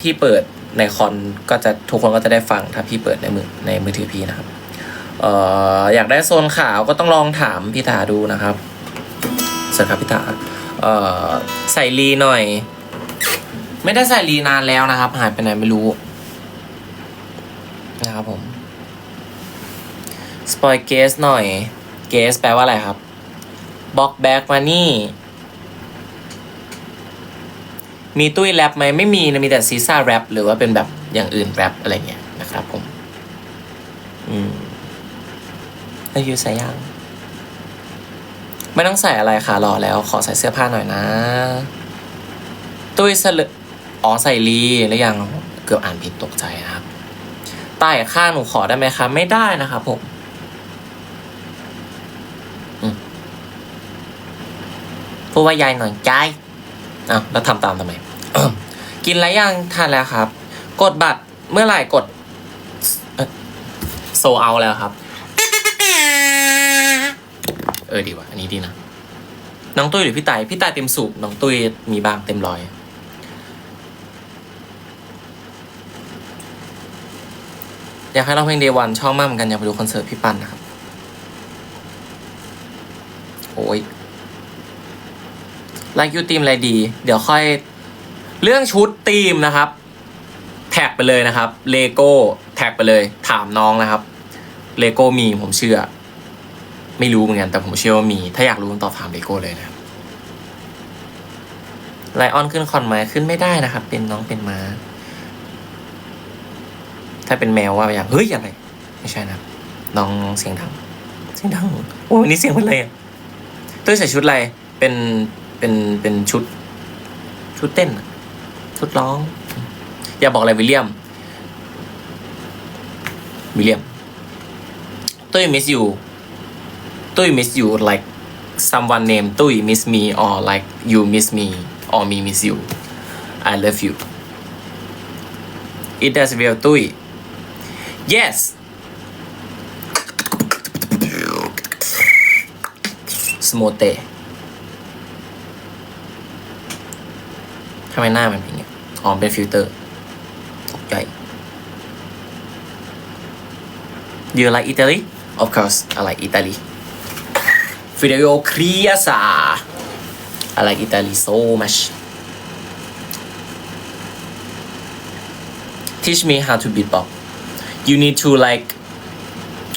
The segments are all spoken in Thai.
พี่เปิดในคอนก็จะทุกคนก็จะได้ฟังถ้าพี่เปิดในมือในมือถือพี่นะครับเอ่ออยากได้โซนขาวก็ต้องลองถามพี่ถาดูนะครับสวัสดีครับพี่ถาเอ่อใส่รีหน่อย ไม่ได้ใส่รีนานแล้วนะครับ หายไปไหนไม่รู้นะครับผมสปอยเกสหน่อยเกสแปลว่าอะไรครับบ็อกแบ็กมานี่ มีตุ้ยแรปไหมไม่มีนะมีแต่ซีซ่าแรปหรือว่าเป็นแบบอย่างอื่นแรปอะไรเงี้ยนะครับผม อืมแล้วยูใส่ยังไม่ต้องใส่อะไรค่ะรอแล้ว ขอใส่เสื้อผ้าหน่อยนะ ตุ้ยสลึอ๋อใส่ลีหรือยังเกือบอ่านผิดตกใจนะครับใต้ข้าหนูขอได้ไหมคะ ไม่ได้นะครับผมพูดว่ายายหน่อยใจ อ้าวแล้วทำตามทำไม กินอะไรยังทานแล้วครับ กดบัตรเมื่อไหร่กดโซเอาแล้วครับ เออดีว่ะ อันนี้ดีนะ น้องตุ้ยหรือพี่ตายพี่ตายเต็มสูบน้องตุ้ยมีบางเต็มร้อยอยากให้เราเพลงเดวันชอบมากเหมือนกันอยากไปดูคอนเสิร์ตพี่ปันนะครับ โอ้ย ไลค์ยูทีมอะไรดี เดี๋ยวค่อย เรื่องชุดทีมนะครับ แท็กไปเลยนะครับเลโก้แท็กไปเลย ถามน้องนะครับเลโก้มีผมเชื่อ ไม่รู้เหมือนกันแต่ผมเชื่อว่ามี ถ้าอยากรู้คำตอบถามเลโก้เลยนะครับไลออนขึ้นคอนไหมขึ้นไม่ได้นะครับ เป็นน้องเป็นม้า ถ้าเป็นแมวว่าอย่างเฮ้ยอะไร ไม่ใช่นะน้องเสียงดังเสียงดังโอ้ยวันนี้เสียงเป็นอะไรอะตุ้ยใส่ชุดอะไรเป็น เป็นเป็นชุด ชุดเต้น ชุดร้อง อย่าบอกอะไรวิลเลียมวิลเลียมตุ้ย miss you ตุ้ย miss you like someone name ตุ้ย miss me or like you miss me or me miss you I love you it does real ตุ้ย yes สโมเต ทำไมหน้ามันเป็นอย่างเงี้ยอ๋อเป็นฟิลเตอร์ตกใจ Do you like Italy? Of course, I like Italy. Video Criasa. I like Italy so much. Teach me how to beatbox. You need to like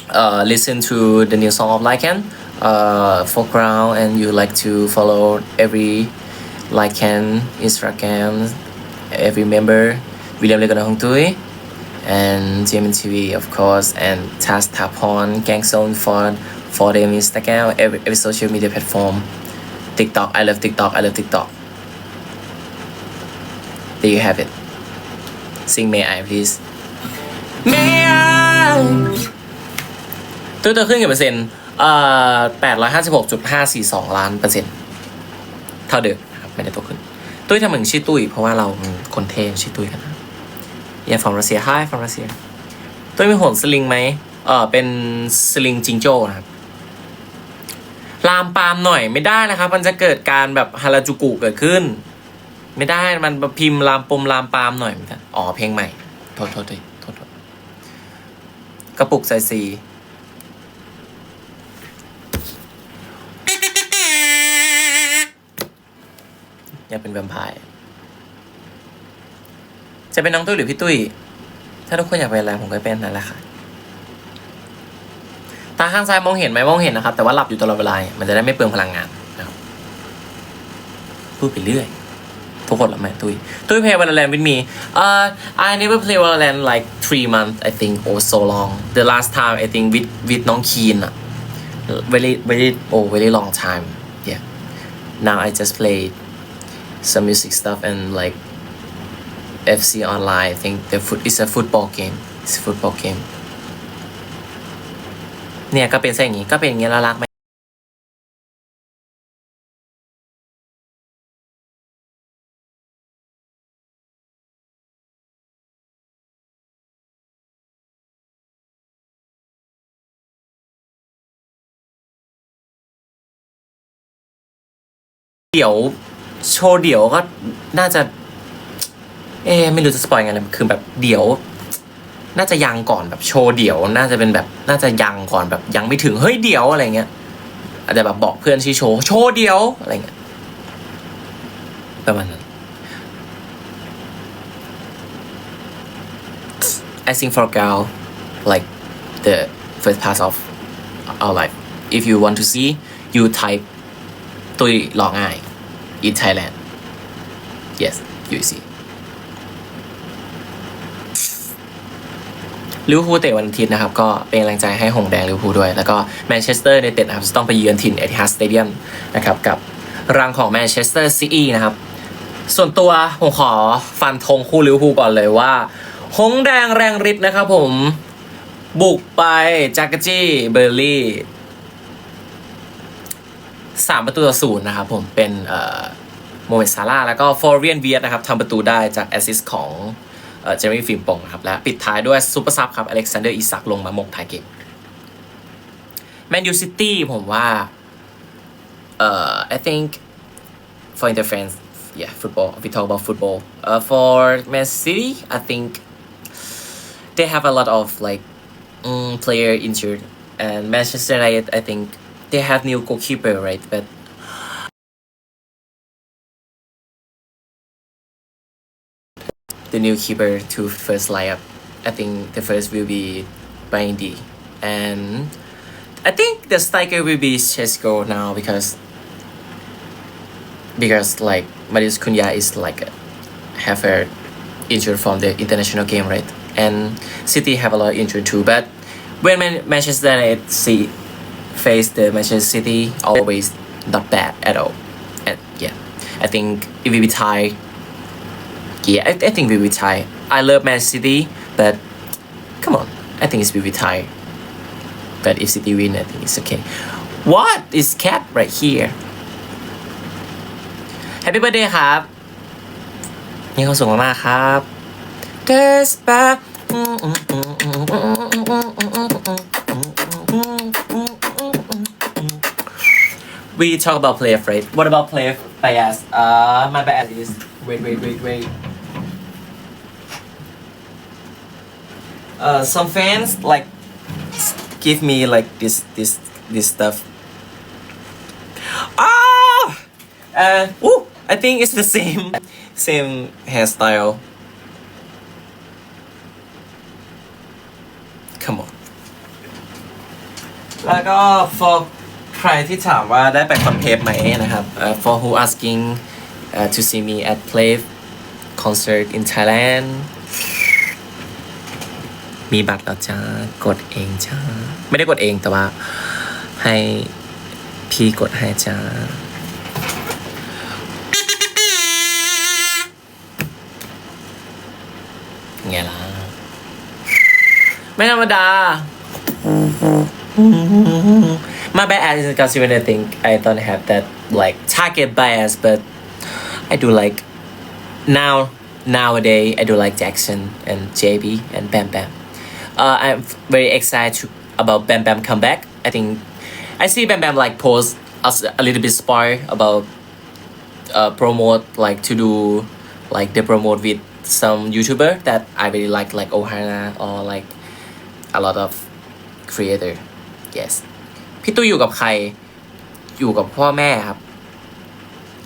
uh, listen to the new song of Lycan uh, for ground and you like to follow every Lycan Instagram, every member. William Legana Hong Tui and GMTV of course and Tas Tapon, Gangzone for for them Instagram, every, every social media platform. TikTok, I love TikTok, I love TikTok. There you have it. Sing May I please. May I ตัวตัวขึ้นกี่เปอร์เซ็นต์เอ่อแปดร้อยห้าสิบหกจุดห้าสี่สองล้านเปอร์เซ็นต์เท่าเดิมนะครับ ไม่ได้ตัวขึ้น ตุ้ยทำเหมือนชื่อตุ้ยเพราะว่าเราคนเท่ชื่อตุ้ยกันนะ Yeah from Russia Hi from Russia ตุ้ยมีโหนสลิงไหมเออเป็นสลิงจิงโจ้นะครับลามปามหน่อยไม่ได้นะครับ มันจะเกิดการแบบฮาราจูกุเกิดขึ้น ไม่ได้มันพิมพ์ลามปมลามปามหน่อยม่ได้อ๋อเพลงใหม่โทษโทษโทษโทษโทษกระปุกใส่สี อยากเป็น แวมไพร์จะเป็นน้องตุ้ยหรือพี่ตุ้ย ถ้าทุกคนอยากเป็นอะไรผมก็เป็นนั่นแหละค่ะ ตาข้างซ้ายมองเห็นไหมมองเห็นนะครับ แต่ว่าหลับอยู่ตลอดเวลา มันจะได้ไม่เปลืองพลังงานนะครับพูดไปเรื่อย ทุกคนหลับไหมตุ้ย ตุ้ย play Valorant with me uh I never play Valorant like three months I think or so long the last time I think with with น้องคีนอะ very very oh very long time yeah now I just play some music stuff and like FC online I think the foot is a football game it's a football game เนี่ยก็เป็นเส้นอย่างนี้ก็เป็นอย่างนี้แล้วรักไหมเดี๋ยว โชว์เดี๋ยวก็น่าจะ เอ๊ไม่รู้จะสปอยไงเลยคือแบบเดี๋ยว น่าจะยังก่อนแบบโชว์เดี่ยว น่าจะเป็นแบบน่าจะยังก่อนแบบยังไม่ถึงเฮ้ยเดี๋ยวอะไรเงี้ยอาจจะแบบบอกเพื่อนที่โชว์โชว์เดี่ยวอะไรเงี้ยประมาณนั้น I sing for girl like the first part of our life if you want to see you type ตุยหลองง่าย in Thailand yes you see ลิเวอร์พูลเตะวันอาทิตย์นะครับ ก็เป็นกำลังใจให้หงแดงลิเวอร์พูลด้วย แล้วก็แมนเชสเตอร์ในเต็ดนะครับจะต้องไปเยือนถิ่นเอทิฮัสสเตเดียมนะครับกับรังของแมนเชสเตอร์ซีอีนะครับ ส่วนตัวผมขอฟันธงคู่ลิเวอร์พูลก่อนเลยว่า หงแดงแรงฤทธิ์นะครับผม บุกไปจากกจี้เบอร์ลี่ สามประตูต่อศูนย์นะครับผมเป็นโมเมนซาร่าแล้วก็ฟอร์เรียนเวียนะครับทำประตูได้จากแอสซิสของเจมี่ฟิล์มปงนะครับและปิดท้ายด้วยซูเปอร์ซับครับอเล็กซานเดอร์อิสักลงมาหมกท้ายเกมแมนยูซิตี้ผมว่าเอ่อ I think for Inter fans yeah football we talk about football uh, for Man City I think they have a lot of like mm, player injured and Manchester United I think they have new goalkeeper right? But the new keeper to first lineup I think the first will be Bindy and I think the striker will be Chesko now because because like Marius Cunha is like have a injured from the international game right? And City have a lot of injury too but when Man- Manchester United see face the Manchester City always not bad at all and yeah I think it will be tie yeah I, I think we will tie I love Man City but come on I think it's will be tie but if City win I think it's okay what is cat right here Happy birthday ครับมีความสุขมากๆครับ Despa we talk about player phrase. What about player bias? Uh, my bad is wait, wait, wait, wait. Uh, some fans like give me like this, this, this stuff. Ah, uh, ooh, I think it's the same, same hairstyle. Come on. Like oh, for ใครที่ถามว่าได้ไปคอนเทปไหมนะครับ uh, for who asking uh, to see me at play concert in Thailand มีบัตรแล้วจ้ากดเองจ้า ไม่ได้กดเองแต่ว่าให้พี่กดให้จ้าไงล่ะ ไม่ธรรมดา My bad as a consumer I think I don't have that like target bias but I do like now nowadays I do like Jackson and JB and Bam Bam. Uh, I'm very excited about Bam Bam comeback. I think I see Bam Bam like post us a little bit spoil about uh, promote like to do like they promote with some YouTuber that I really like like Ohana or like a lot of creator. Yes พี่ตุ้ยอยู่กับใคร อยู่กับพ่อแม่ครับ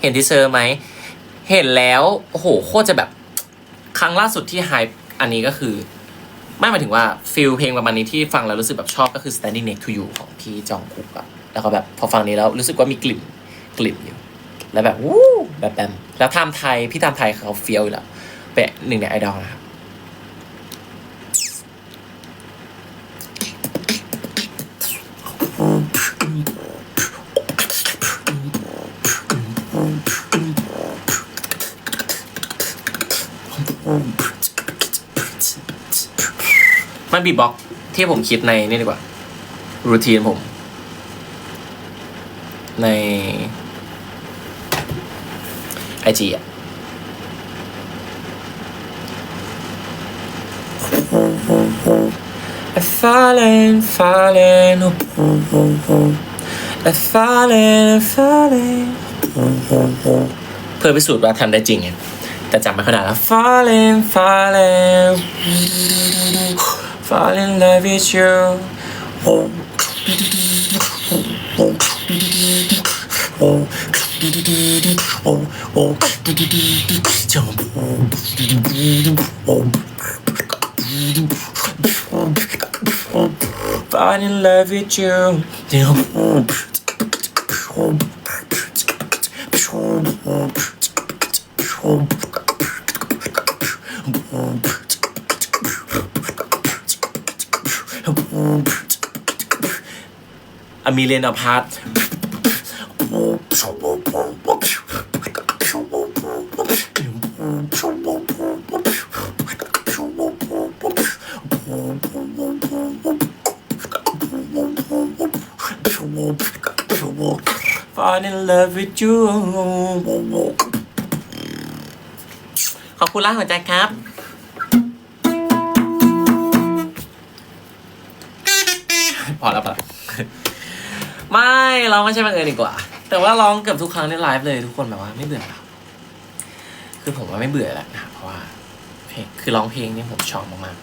เห็นที่เซอร์ไหม เห็นแล้วโอ้โหโคตรจะแบบ ครั้งล่าสุดที่ไฮอันนี้ก็คือ ไม่หมายถึงว่าฟิลเพลงประมาณนี้ที่ฟังแล้วรู้สึกแบบชอบก็คือ standing next to you ของพี่จองคุกอะแล้วก็แบบพอฟังนี้แล้วรู้สึกว่ามีกลิ่นกลิ่นอยู่ แล้วแบบวู้แบบแบมแล้วไทม์ไทยพี่ไทม์ไทยเขาเฟี้ยวอยู่แล้วเป็นหนึ่งในไอดอลนะครับ มันบีบ็อกที่ผมคิดในนี่ดีกว่า รูทีนผม ในไอจีอะ I falling falling I falling falling เพื่อพิสูจน์ว่าทำได้จริงไงแต่จำไม่ค่อยได้แล้ว falling falling fall in love with you fall in love with you อมีเรียนอพาร์ต fall in love with you ขอบคุณล่าหัวใจครับ ไม่เราไม่ใช่บังเอิญดีกว่า แต่ว่าร้องเกือบทุกครั้งในไลฟ์เลยทุกคนแบบว่าไม่เบื่อหรอกคือผมว่าไม่เบื่อแล้วนะเพราะว่าเพลงคือร้องเพลงนี่ผมชอบมาก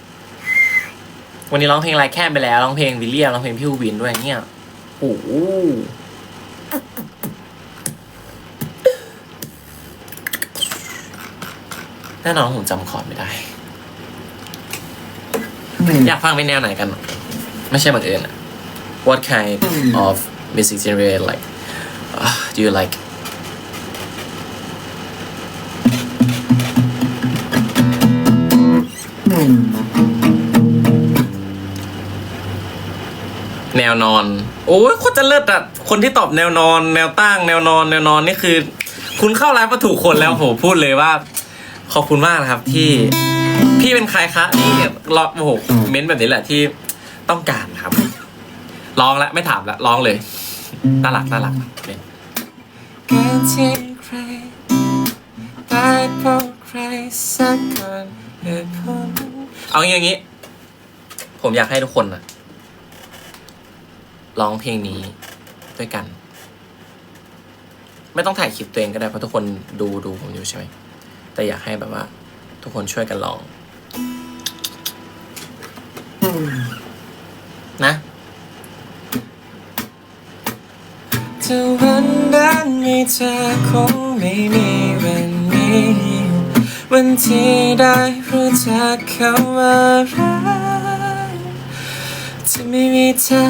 ๆวันนี้ร้องเพลงไรแค่ไปแล้วร้องเพลงวิลเลียมร้องเพลงพี่วินด้วยเนี่ยโอ้โหแน่นอนผมจำคอร์ดไม่ได้ อยากฟังเป็นแนวไหนกัน ไม่ใช่บังเอิญอะ What kind of music genre like uh, do you like แนวนอน โอ้ยโคตรจะเลิศอะ คนที่ตอบแนวนอน แนวตั้ง แนวนอน แนวนอนนี่คือ คุณเข้าไลฟ์มาถูกคนแล้วโหพูดเลยว่า ขอบคุณมากนะครับที่ พี่เป็นใครคะนี่รอโอ้โหเม้นแบบนี้แหละที่ต้องการครับร้องแล้วไม่ถามแล้วร้องเลย น่ารักน่ารักเป็นการที่ใครตายเพราะใครสักคนเหตุผลเอาอย่างงี้ ผมอยากให้ทุกคนนะร้องเพลงนี้ด้วยกัน ไม่ต้องถ่ายคลิปตัวเองก็ได้เพราะทุกคนดูดูผมอยู่ใช่ไหมแต่อยากให้แบบว่า ทุกคนช่วยกันร้อง นะ ถ้าวันนั้นมีเธอคงไม่มีวันนี้ วันที่ได้รู้จักคำว่ารักถ้าไม่มีเธอ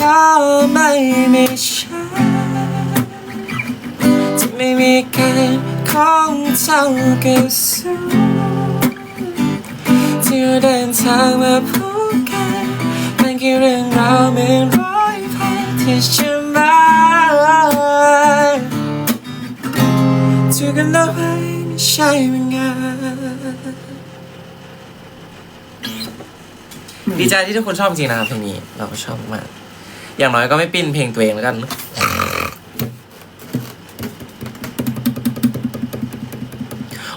ก็ไม่มีฉันถ้าไม่มีกันของเท่ากับสูที่เราเดินทางมาพบกันมันคือเรื่องราวเหมือนร้อยพันที่ฉัน ถูกกันเอาไว้ไม่ใช่เป็นงานดีใจที่ทุกคนชอบจริงนะครับเพลงนี้เราก็ชอบมาก อย่างน้อยก็ไม่ปิ้นเพลงตัวเองแล้วกัน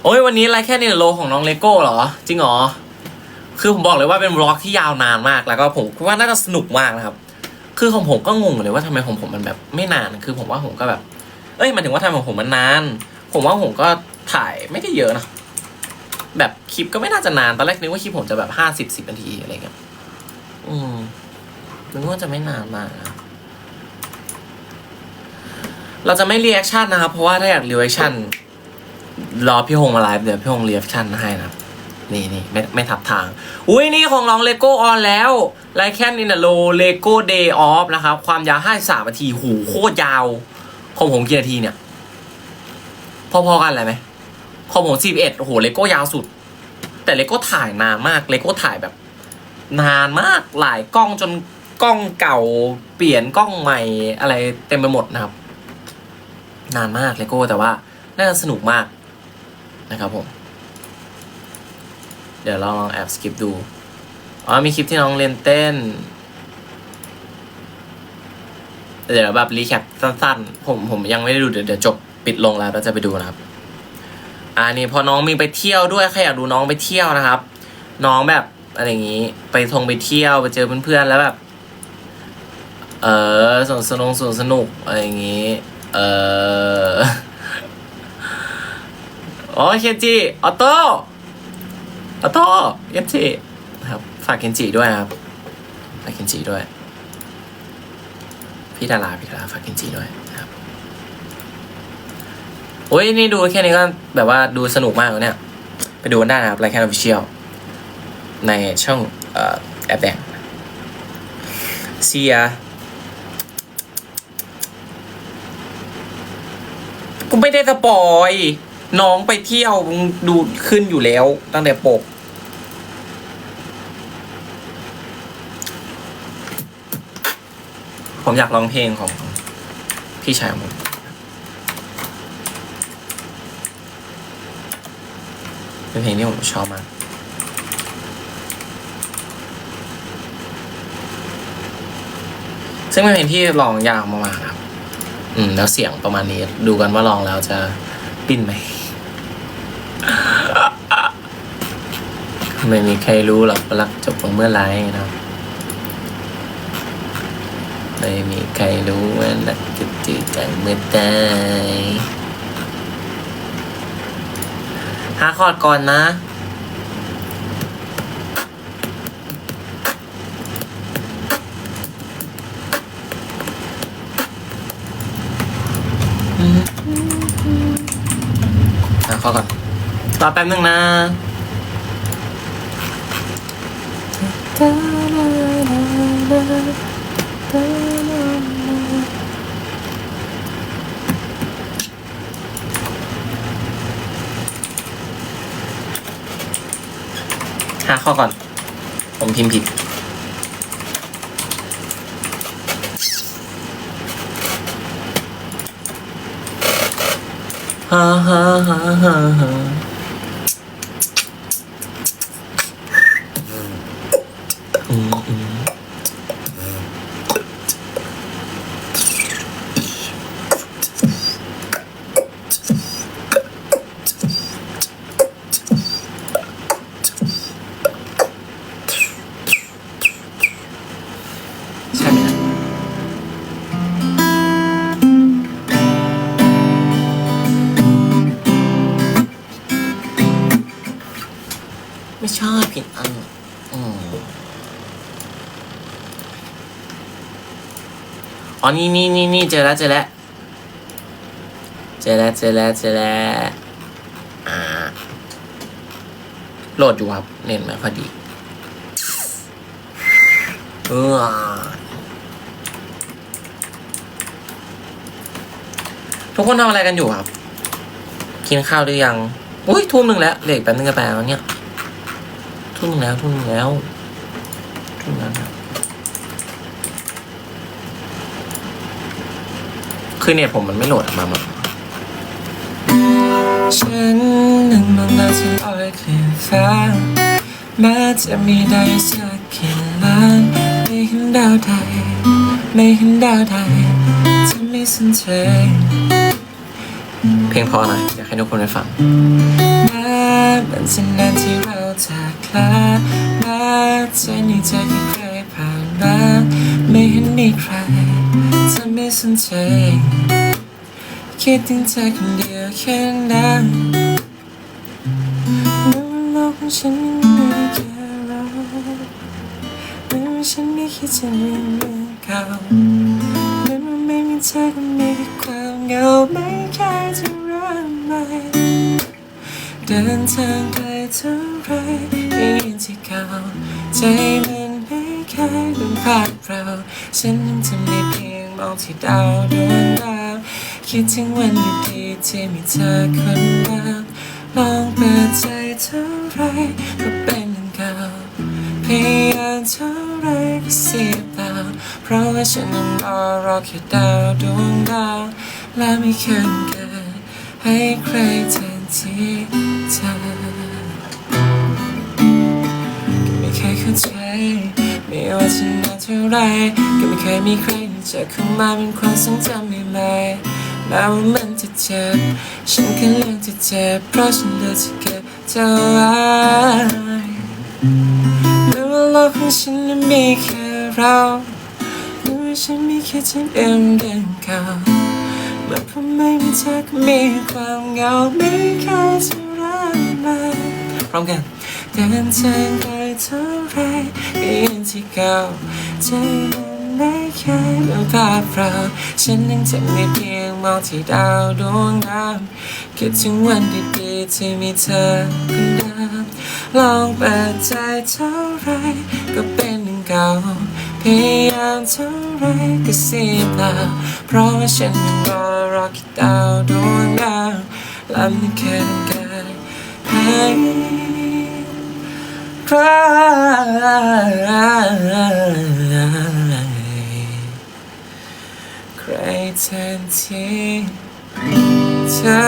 โอ้ยวันนี้ไลฟ์แค่ในโลของน้องเลโก้เหรอ จริงเหรอ คือผมบอกเลยว่าเป็นวล็อกที่ยาวนานมากแล้วก็ผมคิดว่าน่าจะสนุกมากนะครับ คือของผมก็งงเลยว่าทำไมของผมมันแบบไม่นาน คือผมว่าผมก็แบบ เอ้ยมายถึงว่าทำไมของผมมันนาน ผมว่าผมก็ถ่ายไม่ได้เยอะนะ แบบคลิปก็ไม่น่าจะนาน ตอนแรกนึกว่าคลิปผมจะแบบห้าสิบสิบนาทีอะไรเงี้ย อืมนึกว่าจะไม่นานมากนะเราจะไม่รีแอคชั่นนะครับ เพราะว่าถ้าอยากรีแอคชั่นรอพี่ฮงมาไลฟ์เดี๋ยวพี่ฮงรีแอคชั่นให้นะครับนี่นี่ไม่ไม่ทับทาง อุ้ยนี่ของน้องเลโก้ออนแล้วไลแคนอินโลเลโก้เดย์ออฟนะครับ ความยาว 53นาที หูโคตรยาว ของผมกี่นาทีเนี่ย พอๆกันเลยไหมของผม41โอ้โหเลโก้ยาวสุด แต่เลโก้ถ่ายนานมากเลโก้ถ่ายแบบนานมากหลายกล้องจนกล้องเก่าเปลี่ยนกล้องใหม่อะไรเต็มไปหมดนะครับ นานมากเลโก้แต่ว่าน่าจะสนุกมากนะครับผม เดี๋ยวเราลองแอบสกิปดู อ๋อมีคลิปที่น้องเล่นเต้น เดี๋ยวแบบรีแคปสั้นๆ ผมผมยังไม่ได้ดูเดี๋ยวเดี๋ยวจบ ปิดลงแล้วเราจะไปดูนะครับอันนี้พอน้องมีไปเที่ยวด้วยใครอยากดูน้องไปเที่ยวนะครับ น้องแบบอะไรอย่างนี้ ไปทงไปเที่ยวไปเจอเพื่อนๆแล้วแบบ เออสนุกสนุกสนุกสนุกอะไรอย่างนี้ เอออ๋อเคนจิออโต้ออโต้เคนจินะครับฝากเคนจิด้วยนะครับฝากเคนจิด้วย พี่ดาราพี่ดาราฝากเคนจิด้วย โอ้ยนี่ดูแค่นี้ก็แบบว่าดูสนุกมากเลยเนี่ย ไปดูกันได้นะครับรายการออฟฟิเชียลในช่องแอปแบงเซียกูไม่ได้สปอย น้องไปเที่ยวดูขึ้นอยู่แล้วตั้งแต่ปกผมอยากร้องเพลงของพี่ชายผม เป็นเพลงที่ผมชอบมากซึ่งเป็นเพลงที่ร้องยากมากๆครับ อืม แล้วเสียงประมาณนี้ ดูกันว่าร้องแล้วจะปิ้นไหม ไม่มีใครรู้หรอกรักจบลงเมื่อไรนะไม่มีใครรู้ว่ารักจะจืดจางเมื่อใด หาคอร์ดก่อนนะ หาคอร์ดก่อนรอแป๊บนึงนะ หาข้อก่อน ผมพิมพ์ผิด ฮ่าฮ่าฮ่าฮ่า ไม่ชอบผิดอันอืมอ๋อนี่นี่นี่นี่เจอแล้วเจอแล้วเจอแล้วเจอแล้วเจอแล้วอ่าโหลดอยู่ครับเน็ตไม่ค่อดีเออทุกคนทำอะไรกันอยู่ครับ กินข้าวหรือยัง อุ้ยทุ่มหนึ่งแล้วเหล็กแป๊บนึงก็แปลแล้วเนี่ย ทุ่มหนึ่งแล้วทุ่มหนึ่งแล้วทุ่มแล้วนะคือเน็ตผมมันไม่โหลดออกมาหมดฉันนั่งมองดาวที่ลอยคลื่นฟ้าแม้จะมีดาวสักกี่ล้านไม่เห็นดาวใดไม่เห็นดาวใดจะไม่สนใจเพลงพอหน่อยอยากให้ทุกคนได้ฟังแม้มันจะนานที่เราจากลาแม้ใจนี้จะยังเคยผ่านมาไม่เห็นมีใครจะไม่สนใจคิดถึงเธอคนเดียวแค่นั้นโลกของฉันไม่มีแค่เราไม่ว่าฉันไม่คิดจะมีเหมือนเก่าไม่ว่าไม่มีเธอก็มีความเหงาไม่เคยจะ ดินทางไกลเท่าไรไม่ยังที่เก่าใจมันไม่เคยเป็นภาพเราฉันยังทำได้เพียงมองที่ดาวดวงดาวคิดถึงวันดีๆที่มีเธอคนเดียวลองเปิดใจเท่าไรก็เป็นอย่างเก่าพยายามเท่าไรก็เสียเปล่าเพราะว่าฉันยังรอรอแค่ดาวดวงดาวและไม่เคยเกิดให้ใครแทนที่ เข้าใจ ไม่ว่าจะนานเท่าไรก็ไม่เคยมีใครจะเข้ามาเป็นความทรงจำใหม่ๆแม้ว่ามันจะเจ็บ ฉันแค่เลือกจะเจ็บเพราะฉันเลือกจะเก็บเธอไว้รู้ว่าโลกของฉันนั้นมีแค่เรารู้ว่าฉันมีแค่เธอเดิมเดิมเก่าว่าเพราะไม่มีเธอก็มีความเหงาไม่เคยจะรักมาพร้อมกัน เดินทางไปเท่าไรก็ยังที่เก่าใจมันไม่เคยเหมือนภาพเราฉันยังจำได้เพียงมองที่ดาวดวงนั้นคิดถึงวันดีๆที่มีเธอคนเดิมลองเปิดใจเท่าไรก็เป็นหนึ่งเก่าพยายามเท่าไรก็เสียเปล่าเพราะว่าฉันยังรอรอค่ดาวดวงดาวละไม่เคยต้องการ ให้ใครใครแทนที่เธอ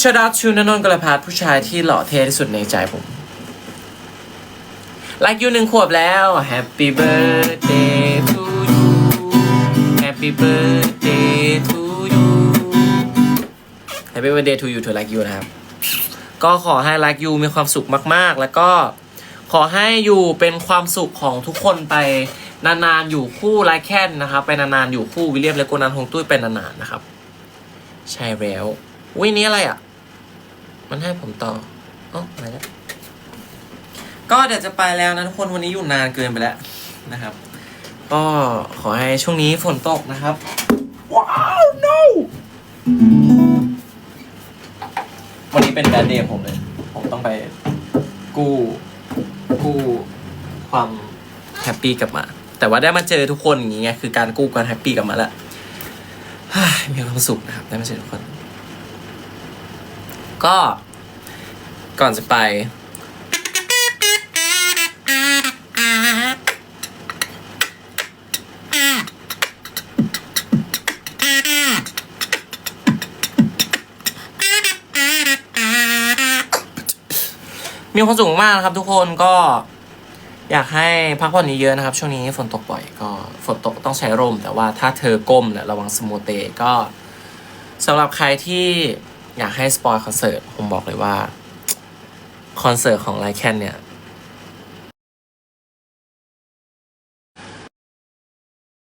ชดาชูนนนกระพาดผู้ชายที่หล่อเท่ที่สุดในใจผมรักยูหนึ่งขวบแล้ว Happy birthday to you Happy birthday to you Happy birthday to you to like you นะครับ ก็ขอให้ like you มีความสุขมากๆ แล้วก็ขอให้อยู่เป็นความสุขของทุกคนไปนานๆอยู่คู่ไลแคนนะครับไปนานๆอยู่คู่วิลเลียมและโกนันฮงตุ้ยเป็นานๆนะครับ ใช่แล้ววินี้อะไรอะ มันให้ผมต่ออ๋ออะไรแล้วก็เดี๋ยวจะไปแล้วนะทุกคนวันนี้อยู่นานเกินไปแล้วนะครับ ก็ขอให้ช่วงนี้ฝนตกนะครับ ว้าว no วันนี้เป็นแบดเดย์ผมเลย ผมต้องไปกู้ กู้ความแฮปปี้กลับมา แต่ว่าได้มาเจอทุกคนอย่างเงี้ยคือการกู้ความแฮปปี้กลับมาแล้วเฮ้ยมีความสุขนะครับ ได้มาเจอทุกคน ก็ก่อนจะไป มีความสุขมากนะครับ ทุกคนก็อยากให้พักผ่อนเยอะๆนะครับ ช่วงนี้ฝนตกบ่อยก็ฝนตกต้องใช้ร่ม แต่ว่าถ้าเธอก้มเนี่ยระวังสมูเตก็สำหรับใครที่อยากให้สปอยคอนเสิร์ตผมบอกเลยว่า คอนเสิร์ตของไลแคนเนี่ย